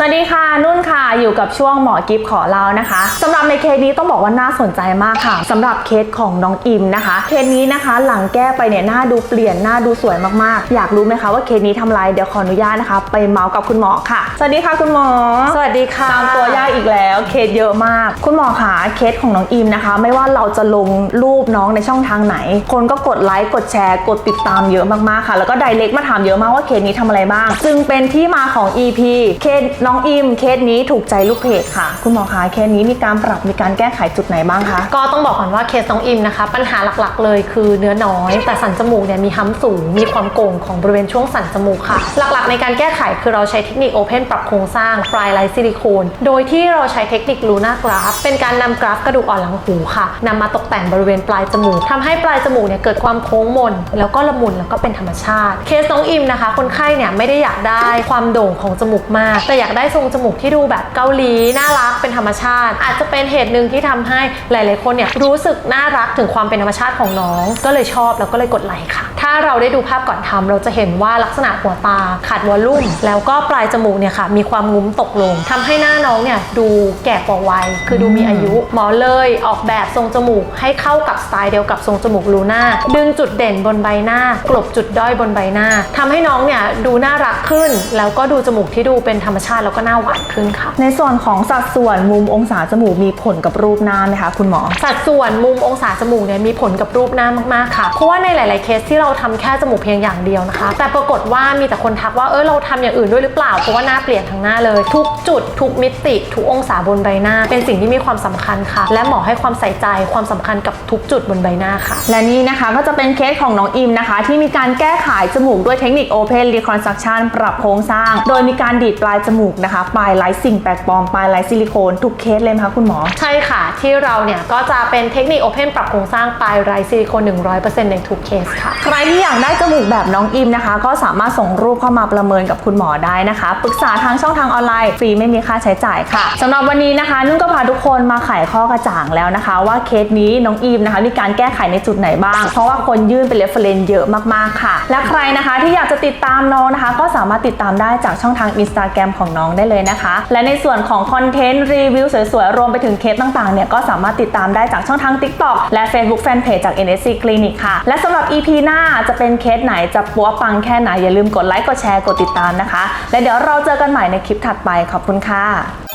สวัสดีค่ะนุ่นค่ะอยู่กับช่วงหมอกิฟขอเล่านะคะสำหรับในเคสนี้ต้องบอกว่าน่าสนใจมากค่ะสำหรับเคสของน้องอิมนะคะ เคสนี้นะคะ หลังแก้ไปเนี่ยหน้าดูเปลี่ยนหน้าดูสวยมากๆ อยากรู้ไหมคะว่าเคสนี้ทำไรเดี๋ยวขออนุญาตนะคะ ไปเมาส์กับคุณหมอค่ะ สวัสดีค่ะคุณหมอ สวัสดีค่ะตามตัวยากอีกแล้วเคสเยอะมาก คุณหมอคะเคสของน้องอิมนะคะ ไม่ว่าเราจะลงรูปน้องในช่องทางไหน คนก็กดไลค์กดแชร์ กดติดตามเยอะมากๆค่ะ แล้วก็ไดเรกมาถามเยอะมากว่าเคสนี้ทำอะไรบ้าง จึงเป็นที่มาของ EP เคสน้องอิมเคสนี้ถูกใจลูกเพจค่ะ คุณหมอคะเคสนี้มีการปรับมีการแก้ไขจุดไหนบ้างคะก็ต้องบอกก่อนว่าเคสน้องอิมนะคะ ปัญหาหลักๆ เลยคือเนื้อน้อย แต่สันจมูกเนี่ยมีห้ำสูง มีความโก่งของบริเวณช่วงสันจมูกค่ะ หลักๆ ในการแก้ไขคือเราใช้เทคนิคโอเพนปรับโครงสร้างปลายไลซิลิโคน โดยที่เราใช้เทคนิคลูน่ากราฟเป็นการนำกราฟกระดูกอ่อนหลังหูค่ะนำมาตกแต่งบริเวณปลายจมูกทำให้ปลายจมูกเนี่ยเกิดความโค้งมน แล้วก็ละมุนแล้วก็เป็นธรรมชาติ เคสน้องอิมนะคะ คนไข้เนี่ยไม่ได้อยากได้ความโด่งของจมูกมากแต่อยากได้ทรงจมูกที่ดูแบบเกาหลีน่ารักเป็นธรรมชาติ อาจจะเป็นเหตุหนึ่งที่ทำให้หลาย ๆ คนเนี่ยรู้สึกน่ารักถึงความเป็นธรรมชาติของน้อง ก็เลยชอบแล้วก็เลยกดไลค์ค่ะ ถ้าเราได้ดูภาพก่อนทำเราจะเห็นว่าลักษณะหัวตาขาดวอลลุ่ม แล้วก็ปลายจมูกเนี่ยค่ะ มีความงุ้มตกลงทำให้หน้าน้องเนี่ยดูแก่กว่าวัยคือดูมีอายุหมอเลยออกแบบทรงจมูก ให้เข้ากับสไตล์เดียวกับทรงจมูกลูน่าดึงจุดเด่นบนใบหน้ากลบจุดด้อยบนใบหน้าทำให้น้องเนี่ยดูน่ารักขึ้น แล้วก็ดูจมูกที่ดูเป็นธรรมชาติแล้วก็หน้าหวานขึ้นค่ะ ในส่วนของสัดส่วนมุมองศาจมูกมีผลกับรูปหน้าไหมคะคุณหมอ สัดส่วนมุมองศาจมูกเนี่ยมีผลกับรูปหน้ามากๆค่ะ เพราะว่าในหลาย ๆเคสที่เราทำแค่จมูกเพียงอย่างเดียวนะคะ แต่ปรากฏว่ามีแต่คนทักว่าเออเราทำอย่างอื่นด้วยหรือเปล่าเพราะว่าหน้าเปลี่ยนทั้งหน้าเลย ทุกจุดทุกมิติ ทุกองศาบนใบหน้า เป็นสิ่งที่มีความสำคัญค่ะ และหมอให้ความใส่ใจความสำคัญกับทุกจุดบนใบหน้าค่ะ และนี่นะคะก็จะเป็นเคสของน้องอิมนะคะ ที่มีการแก้ไขจมูกด้วยเทคนิค Open Reconstruction ปรับโครงสร้าง โดยมีการดีดปลายจมูกนะคะ ปลายไร้สิ่งแปลกปลอม ปลายไร้ซิลิโคนทุกเคสเลยไหมคะคุณหมอ ใช่ค่ะ ที่เราเนี่ยก็จะเป็นเทคนิคโอเพนปรับโครงสร้างปลายไรซิลิโคน 100%ในทุกเคสค่ะ ใครที่อยากได้จมูกแบบน้องอิมนะคะ ก็สามารถส่งรูปเข้ามาประเมินกับคุณหมอได้นะคะปรึกษาทางช่องทางออนไลน์ฟรีไม่มีค่าใช้จ่ายค่ะสำหรับวันนี้นะคะ นุ่นก็พาทุกคนมาไขข้อกระจ่างแล้วนะคะ ว่าเคสนี้น้องอิมนะคะมีการแก้ไขในจุดไหนบ้าง เพราะว่าคนยื่นเป็นเรฟเฟรนเยอะมากๆค่ะ และใครนะคะที่อยากจะติดตามน้องนะคะ ก็สามารถติดตามได้จากช่องทางอินสตาแกรมของน้องได้เลยนะคะ และในส่วนของคอนเทนต์รีวิวสวยๆ รวมไปถึงเคสต่างๆ เนี่ยก็สามารถติดตามได้จากช่องทาง TikTok และ Facebook Fanpage จาก NSC Clinic ค่ะ และสำหรับ EP หน้าจะเป็นเคสไหนจะปัวปังแค่ไหนอย่าลืมกดไลค์กดแชร์กดติดตามนะคะ และเดี๋ยวเราเจอกันใหม่ในคลิปถัดไปขอบคุณค่ะ